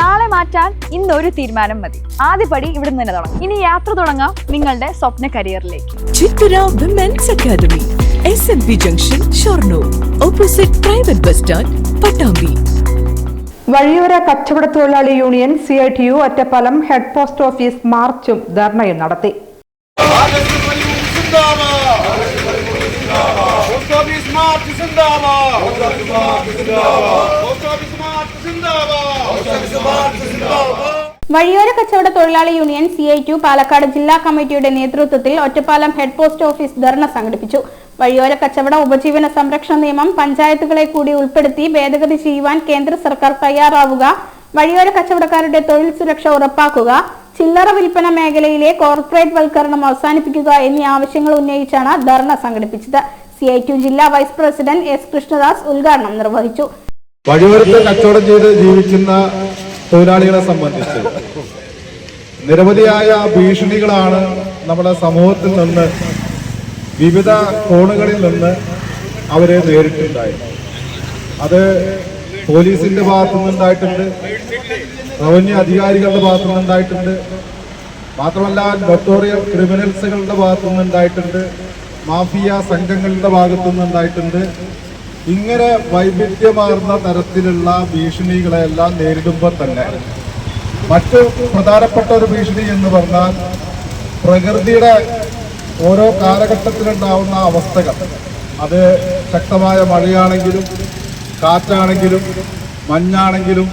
നാളെ മാറ്റാൻ ഇന്നൊരു ഒരു തീരുമാനം മതി. ആദ്യപടി ഇവിടെ നിന്ന് തന്നെ തുടങ്ങാം. ഇനി യാത്ര തുടങ്ങാം നിങ്ങളുടെ സ്വപ്ന കരിയറിലേക്ക്. Chithara women's academy S N P junction Shoranur opposite private bus stand Pattambi വഴിയോര കച്ചവട തൊഴിലാളി union C I T U Ottapalam head post office മാർച്ചും ധർണയും നടത്തി. പോസ്റ്റ് ഓഫീസ് മാർച്ച് വഴിയോര കച്ചവട തൊഴിലാളി union C I to Palakkad ജില്ലാ കമ്മിറ്റിയുടെ നേതൃത്വത്തിൽ ഒറ്റപ്പാലം ഹെഡ് പോസ്റ്റ് ഓഫീസ് ധർണ സംഘടിപ്പിച്ചു. വഴിയോര കച്ചവട ഉപജീവന സംരക്ഷണ നിയമം പഞ്ചായത്തുകളെ കൂടി ഉൾപ്പെടുത്തി ഭേദഗതി ചെയ്യുവാൻ കേന്ദ്ര സർക്കാർ തയ്യാറാവുക. വഴിയോര കച്ചവടക്കാരുടെ തൊഴിൽ സുരക്ഷ ഉറപ്പാക്കുക. ചില്ലറ വിൽപ്പന മേഖലയിലെ കോർപ്പറേറ്റ് വൽക്കരണം അവസാനിപ്പിക്കുക എന്നീ ആവശ്യങ്ങൾ ഉന്നയിച്ചാണ് ധർണ സംഘടിപ്പിച്ചത്. സി ജില്ലാ വൈസ് പ്രസിഡന്റ് എസ് കൃഷ്ണദാസ് ഉദ്ഘാടനം നിർവഹിച്ചു. വഴിയോരത്ത് കച്ചവടം ചെയ്ത് ജീവിക്കുന്ന തൊഴിലാളികളെ സംബന്ധിച്ച് നിരവധിയായ ഭീഷണികളാണ് നമ്മുടെ സമൂഹത്തിൽ നിന്ന് വിവിധ കോണുകളിൽ നിന്ന് അവരെ നേരിട്ടുണ്ടായത്. അത് പോലീസിന്റെ ഭാഗത്തു നിന്നുണ്ടായിട്ടുണ്ട് റവന്യൂ അധികാരികളുടെ ഭാഗത്തു നിന്നുണ്ടായിട്ടുണ്ട് മാത്രമല്ല നൊട്ടോറിയൽ ക്രിമിനൽസുകളുടെ ഭാഗത്തു നിന്നുണ്ടായിട്ടുണ്ട് മാഫിയ സംഘങ്ങളുടെ ഭാഗത്തു നിന്നുണ്ടായിട്ടുണ്ട് ഇങ്ങനെ വൈവിധ്യമാർന്ന തരത്തിലുള്ള ഭീഷണികളെല്ലാം നേരിടുമ്പോൾ തന്നെ മറ്റു പ്രധാനപ്പെട്ട ഒരു ഭീഷണി എന്ന് പറഞ്ഞാൽ പ്രകൃതിയുടെ ഓരോ കാലഘട്ടത്തിലുണ്ടാവുന്ന അവസ്ഥകൾ. അത് ശക്തമായ മഴയാണെങ്കിലും കാറ്റാണെങ്കിലും മഞ്ഞാണെങ്കിലും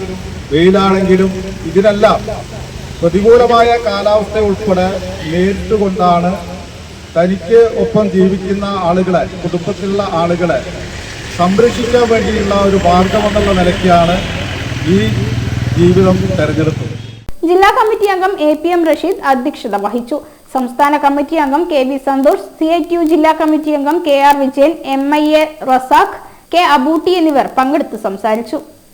വെയിലാണെങ്കിലും ഇതിനെല്ലാം പ്രതികൂലമായ കാലാവസ്ഥ ഉൾപ്പെടെ നേരിട്ടുകൊണ്ടാണ് തനിക്ക് ഒപ്പം ജീവിക്കുന്ന ആളുകളെ കുടുംബത്തിലുള്ള ആളുകളെ സംരക്ഷിക്കാൻ വേണ്ടിയുള്ള ഒരു മാർഗമെന്നുള്ള നിലയ്ക്കാണ് ഈ ജീവിതം തെരഞ്ഞെടുത്തത്. ജില്ലാ കമ്മിറ്റി അംഗം എ പി എം റഷീദ് അധ്യക്ഷത വഹിച്ചു. സംസ്ഥാന കമ്മിറ്റി അംഗം K V Santhosh C T U ജില്ലാ കമ്മിറ്റി അംഗം K R Vijayan M I A Razak K Abootty എന്നിവർ പങ്കെടുത്ത് സംസാരിച്ചു.